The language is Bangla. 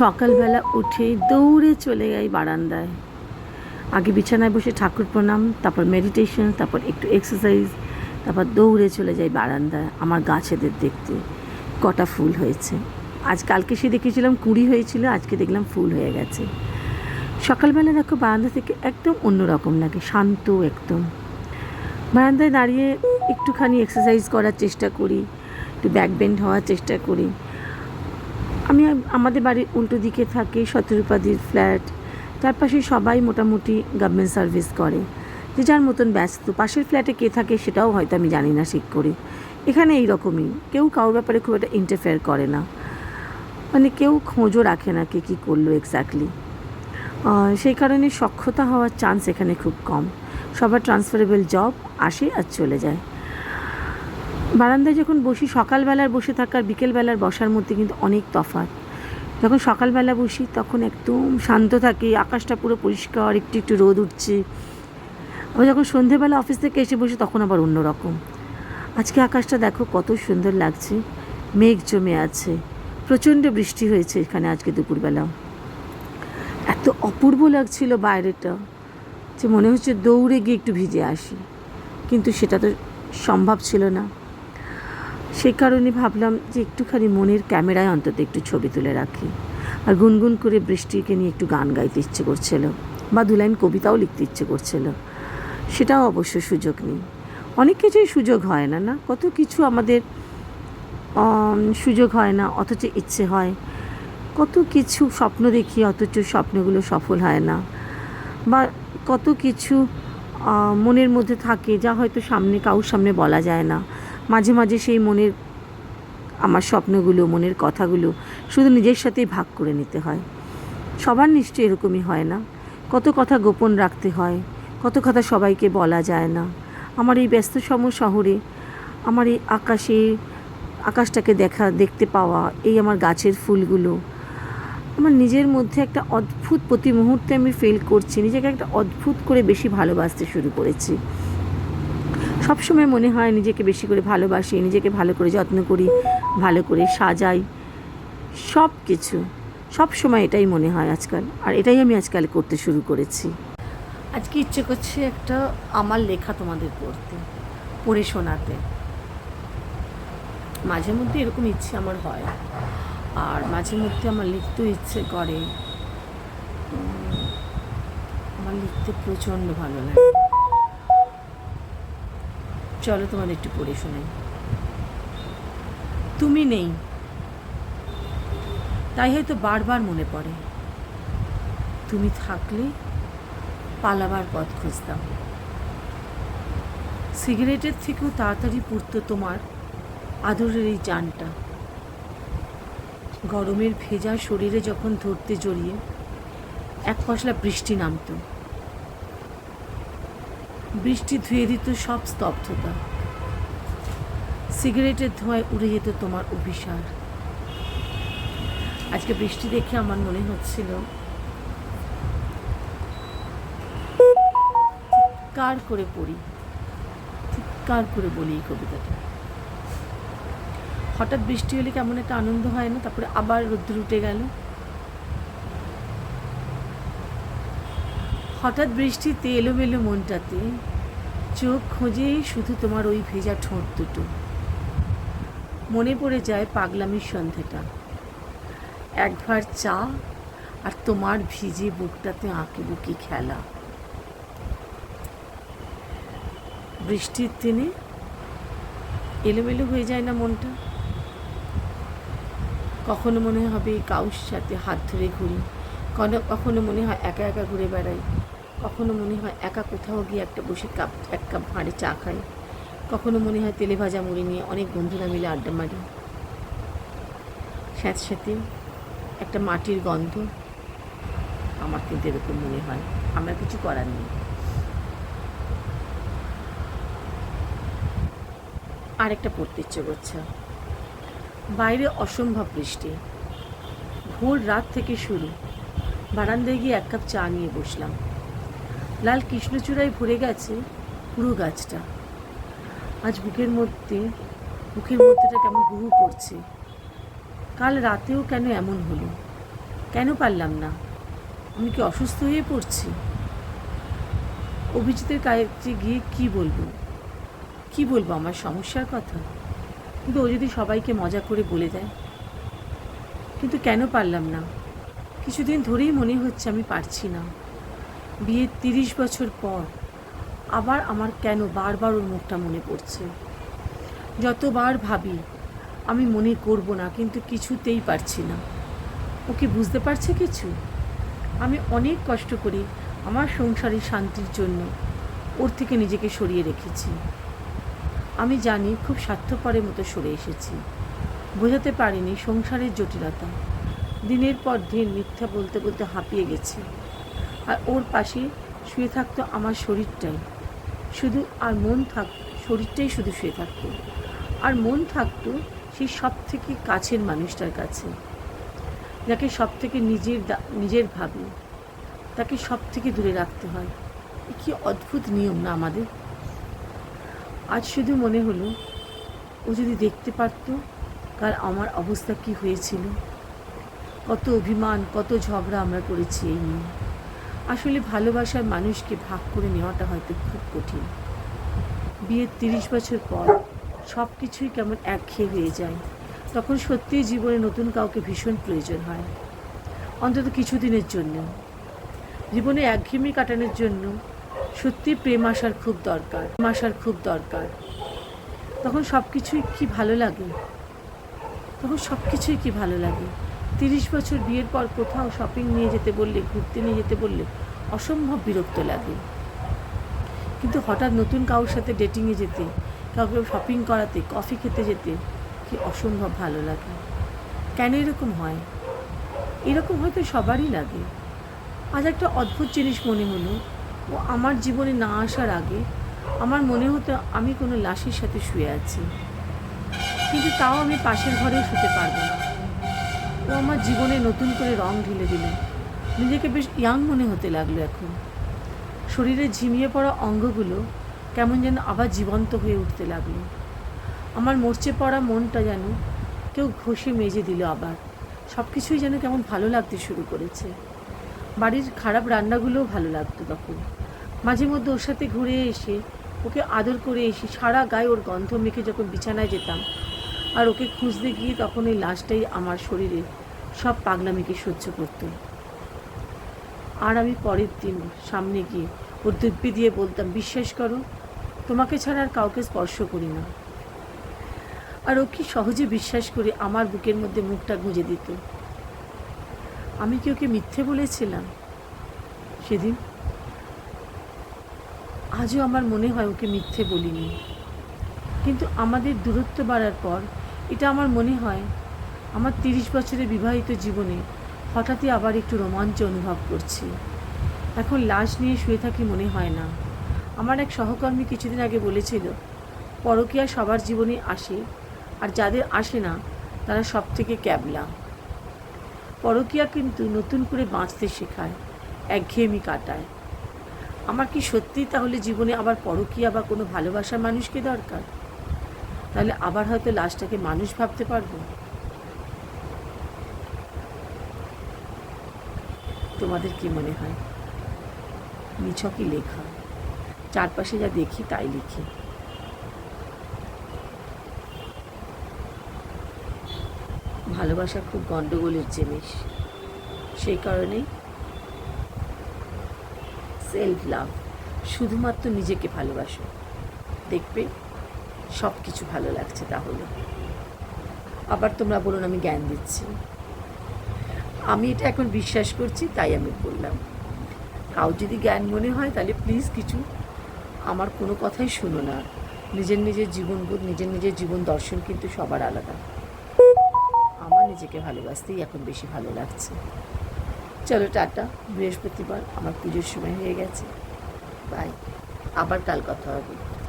সকালবেলা উঠে দৌড়ে চলে যাই বারান্দায়। আগে বিছানায় বসে ঠাকুর প্রণাম, তারপর মেডিটেশন তারপর একটু এক্সারসাইজ তারপর দৌড়ে চলে যাই বারান্দায় আমার গাছেদের দেখতে। কটা ফুল হয়েছে। আজ কালকে সে দেখেছিলাম কুড়ি হয়েছিল, আজকে দেখলাম ফুল হয়ে গেছে। সকালবেলা দেখো বারান্দা থেকে একদম অন্যরকম লাগে, শান্ত একদম। বারান্দায় দাঁড়িয়ে একটুখানি এক্সারসাইজ করার চেষ্টা করি, একটু ব্যাক বেন্ড হওয়ার চেষ্টা করি। আমি আমাদের বাড়ির উল্টো দিকে থাকি শতরূপাদির ফ্ল্যাট। চারপাশে সবাই মোটামুটি গভর্নমেন্ট সার্ভিস করে। যে যার মতন ব্যস্ত। পাশের ফ্ল্যাটে কে থাকে সেটাও হয়তো আমি জানি না ঠিক করে। এখানে এই রকমই কেউ কারোর ব্যাপারে খুব একটা ইন্টারফেয়ার করে না। মানে কেউ খোঁজও রাখে না কে কী করল এক্স্যাক্টলি সেই কারণে সক্ষতা হওয়ার চান্স এখানে খুব কম। সবার ট্রান্সফারেবল জব আসে আর চলে যায়। বারান্দায় যখন বসি, সকালবেলার বসে থাকার বিকেলবেলার বসার মধ্যে কিন্তু অনেক তফাৎ। যখন সকালবেলা বসি, তখন একদম শান্ত থাকে, আকাশটা পুরো পরিষ্কার, একটু একটু রোদ উঠছে। আবার যখন সন্ধেবেলা অফিস থেকে এসে বসি, তখন আবার অন্যরকম। আজকে আকাশটা দেখো কত সুন্দর লাগছে। মেঘ জমে আছে। প্রচণ্ড বৃষ্টি হয়েছে এখানে আজকে দুপুরবেলা। এত অপূর্ব লাগছিল বাইরেটা, যে মনে হচ্ছে দৌড়ে গিয়ে একটু ভিজে আসি। কিন্তু সেটা তো সম্ভব ছিল না। সেই কারণে ভাবলাম যে একটুখানি মনের ক্যামেরায় অন্তত একটু ছবি তুলে রাখি। আর গুনগুন করে বৃষ্টিকে নিয়ে একটু গান গাইতে ইচ্ছে করছিল বা দু লাইন কবিতাও লিখতে ইচ্ছে করছিল। সেটাও অবশ্য সুযোগ নেই। অনেক কিছুই সুযোগ হয় না না? কত কিছু আমাদের সুযোগ হয় না, অথচ ইচ্ছে হয়। কত কিছু স্বপ্ন দেখি, অথচ স্বপ্নগুলো সফল হয় না। বা কত কিছু মনের মধ্যে থাকে যা হয়তো সামনে কাউর সামনে বলা যায় না। মাঝে মাঝে সেই মনের, আমার স্বপ্নগুলো, মনের কথাগুলো শুধু নিজের সাথেই ভাগ করে নিতে হয়। সবার নিশ্চয়ই এরকমই হয় না? কত কথা গোপন রাখতে হয়, কত কথা সবাইকে বলা যায় না। আমার এই ব্যস্তসম শহরে, আমার এই আকাশে, আকাশটাকে দেখা, দেখতে পাওয়া, এই আমার গাছের ফুলগুলো, আমার নিজের মধ্যে একটা অদ্ভুত প্রতি মুহূর্তে আমি ফিল করছি, নিজেকে একটা অদ্ভুত করে বেশি ভালোবাসতে শুরু করেছি। সবসময় মনে হয় নিজেকে বেশি করে ভালোবাসি, নিজেকে ভালো করে যত্ন করি, ভালো করে সাজাই সব কিছু সব সময় এটাই মনে হয় আজকাল। আর এটাই আমি আজকাল করতে শুরু করেছি। আজকে ইচ্ছে করছে একটা আমার লেখা তোমাদের পড়তে, পড়ে শোনাতে। মাঝে মধ্যে এরকম ইচ্ছে আমার হয়। আর মাঝে মধ্যে আমার লিখতেও ইচ্ছে করে। আমার লিখতে প্রচণ্ড ভালো লাগে। চলো তোমাদের একটু পড়ে শোনাই। তুমি নেই। তাই হয়তো বারবার মনে পড়ে। তুমি থাকলে পালাবার পথ খুঁজতাম। সিগারেটের থেকেও তাড়াতাড়ি পুড়তো তোমার আদরের এই জানটা। গরমের ভেজা শরীরে যখন ধরতে জড়িয়ে এক পশলা বৃষ্টি নামতো। বৃষ্টি ধুয়ে দিত সব স্তব্ধতা। সিগারেটের ধোঁয়ায় উড়ে যেত তোমার অভিসার। আজকে বৃষ্টি দেখে আমার মনে হচ্ছিল কার করে পড়ি কার করে বলি এই কবিতাটা। হঠাৎ বৃষ্টি হলে কেমন একটা আনন্দ হয় না? তারপরে আবার রোদ্দুর উঠে গেল। হঠাৎ বৃষ্টিতে এলোমেলো মনটাতে চোখ খোঁজে শুধু তোমার ওই ভেজা ঠোঁট দুটো। মনে পড়ে যায় পাগলামির সন্ধেটা একবার চা আর তোমার ভিজে বুকটাতে আঁকে বুকি খেলা। বৃষ্টির দিনে এলোমেলো হয়ে যায় না মনটা? কখনো মনে হবে কাউর সাথে হাত ধরে ঘুরি। কখনো- কখনো মনে হয় একা একা ঘুরে বেড়াই। কখনো মনে হয় একা কোথাও গিয়ে একটা বসে কাপ, এক কাপ ভাঁড়ে চা খাই। কখনো মনে হয় তেলে ভাজা মুড়ি নিয়ে অনেক বন্ধুরা মিলে আড্ডা মারি। স্যাঁত সাথে একটা মাটির গন্ধ আমার কিন্তু এরকম মনে হয়। আমার কিছু করার নেই। আরেকটা পড়তে ইচ্ছে করছে। বাইরে অসম্ভব বৃষ্টি। ভোর রাত থেকে শুরু। বারান্দায় গিয়ে এক কাপ চা নিয়ে বসলাম। লাল কৃষ্ণচূড়ায় ভরে গেছে পুরো গাছটা। আজ বুকের মধ্যে বুকের মধ্যেটা কেমন হুহু করছে। কাল রাতেও কেন এমন হলো? কেন পারলাম না? আমি কি অসুস্থ হয়ে পড়ছি? অভিজিতের কাছে গিয়ে কি বলব? কি বলব আমার সমস্যার কথা? কিন্তু ও যদি সবাইকে মজা করে বলে দেয়। কিন্তু কেন পারলাম না? কিছুদিন ধরেই মনে হচ্ছে আমি পারছি না। বিয়ের তিরিশ বছর পর আবার আমার কেন বারবার ওর মুখটা মনে পড়ছে। যতবার ভাবি আমি মনে করব না, কিন্তু কিছুতেই পারছি না। ও কি বুঝতে পারছে কিছু? আমি অনেক কষ্ট করি আমার সংসারের শান্তির জন্য ওর থেকে নিজেকে সরিয়ে রেখেছি। আমি জানি খুব স্বার্থপরের মতো সরে এসেছি। বোঝাতে পারিনি সংসারের জটিলতা। দিনের পর দিন মিথ্যা বলতে বলতে হাঁপিয়ে গেছি। আর ওর পাশে শুয়ে থাকতো আমার শরীরটাই। শুধু আর মন থাক, শরীরটাই শুধু শুয়ে থাকতো। আর মন থাকতো সেই সব থেকে কাছের মানুষটার কাছে। যাকে সব থেকে নিজের নিজের ভাবি। তাকে সব থেকে দূরে রাখতে হয়। এ কি অদ্ভুত নিয়ম না আমাদের? আজ শুধু মনে হলো, ও যদি দেখতে পারতো কাল আমার অবস্থা কি হয়েছিল। কত অভিমান, কত ঝগড়া আমরা করেছি এই নিয়ে। আসলে ভালোবাসার মানুষকে ভাগ করে নেওয়াটা হয়তো খুব কঠিন। বিয়ের তিরিশ বছর পর সব কিছুই কেমন একঘেয়ে হয়ে যায়। তখন সত্যিই জীবনে নতুন কাউকে ভীষণ প্রয়োজন হয়। অন্তত কিছুদিনের জন্য। জীবনে একঘেয়েমি কাটানোর জন্য সত্যি প্রেম আসার খুব দরকার, প্রেম আসার খুব দরকার। তখন সব কিছুই কি ভালো লাগে? তখন সব কিছুই কি ভালো লাগে? তিরিশ বছর বিয়ের পর কোথাও শপিং নিয়ে যেতে বললে, ঘুরতে নিয়ে যেতে বললে অসম্ভব বিরক্ত লাগে। কিন্তু হঠাৎ নতুন কারোর সাথে ডেটিংয়ে যেতে, কাউকে শপিং করাতে কফি খেতে যেতে, কি অসম্ভব ভালো লাগে। কেন এরকম হয়? এরকম হয়তো সবারই লাগে। আজ একটা অদ্ভুত জিনিস মনে হলো। ও আমার জীবনে না আসার আগে আমার মনে হতো আমি কোনো লাশের সাথে শুয়ে আছি। কিন্তু তাও আমি পাশের ঘরেও শুতে পারব না। ও আমার জীবনে নতুন করে রং ঢেলে দিল। নিজেকে বেশ ইয়াং মনে হতে লাগল এখন। শরীরে ঝিমিয়ে পড়া অঙ্গগুলো কেমন যেন আবার জীবন্ত হয়ে উঠতে লাগল। আমার মরচে পড়া মনটা যেন কেউ ঘষে মেজে দিল আবার। সব কিছুই যেন কেমন ভালো লাগতে শুরু করেছে। বাড়ির খারাপ রান্নাগুলোও ভালো লাগতো তখন। মাঝে মধ্যে ওর সাথে ঘুরে এসে ওকে আদর করে এসে সারা গায়ে ওর গন্ধ মেখে যখন বিছানায় যেতাম আর ওকে খুঁজতে গিয়ে তখন ওই লাশটাই আমার শরীরে সব পাগলামিকে সহ্য করতো। আর আমি পরের দিন সামনে গিয়ে ওর দিব্যি দিয়ে বলতাম, বিশ্বাস করো, তোমাকে ছাড়া আর কাউকে স্পর্শ করি না। আর ও কি সহজে বিশ্বাস করে আমার বুকের মধ্যে মুখটা গুঁজে দিত। আমি কি ওকে মিথ্যে বলেছিলাম? সেদিন আজও আমার মনে হয় ওকে মিথ্যে বলিনি। কিন্তু আমাদের দূরত্ব বাড়ার পর এটা আমার মনে হয় আমার তিরিশ বছরের বিবাহিত জীবনে হঠাৎই আবার একটু রোমাঞ্চ অনুভব করছি। এখন লাশ নিয়ে শুয়ে থাকি মনে হয় না। আমার এক সহকর্মী কিছুদিন আগে বলেছিল, পরকীয়া সবার জীবনে আসে, আর যাদের আসে না, তারা সব থেকে ক্যাবলা। পরকীয়া কিন্তু নতুন করে বাঁচতে শেখায়, একঘেয়েমি কাটায়। আমার কি সত্যিই তাহলে জীবনে আবার পরকীয়া বা কোনো ভালোবাসার মানুষকে দরকার? তাহলে আবার হয়তো লাশটাকে মানুষ ভাবতে পারব? তোমাদের কি মনে হয়? নিছকই লেখা। চারপাশে যা দেখি তাই লিখি। ভালোবাসা খুব গণ্ডগোলের জিনিস। সেই কারণেই সেলফ লাভ শুধুমাত্র নিজেকে ভালোবাসো। দেখবে সব কিছু ভালো লাগছে তাহলে। আবার তোমরা বলুন, আমি জ্ঞান দিচ্ছি। আমি এটা এখন বিশ্বাস করছি, তাই আমি বললাম। কাউ যদি জ্ঞান মনে হয়, তাহলে প্লিজ কিছু আমার কোনো কথাই শুনো না। নিজের নিজের জীবনবোধ নিজের নিজের জীবন দর্শন কিন্তু সবার আলাদা। আমার নিজেকে ভালোবাসতেই এখন বেশি ভালো লাগছে। চলো, টাটা। বৃহস্পতিবার, আমার পুজোর সময় হয়ে গেছে। বাই আবার কাল কথা হবে।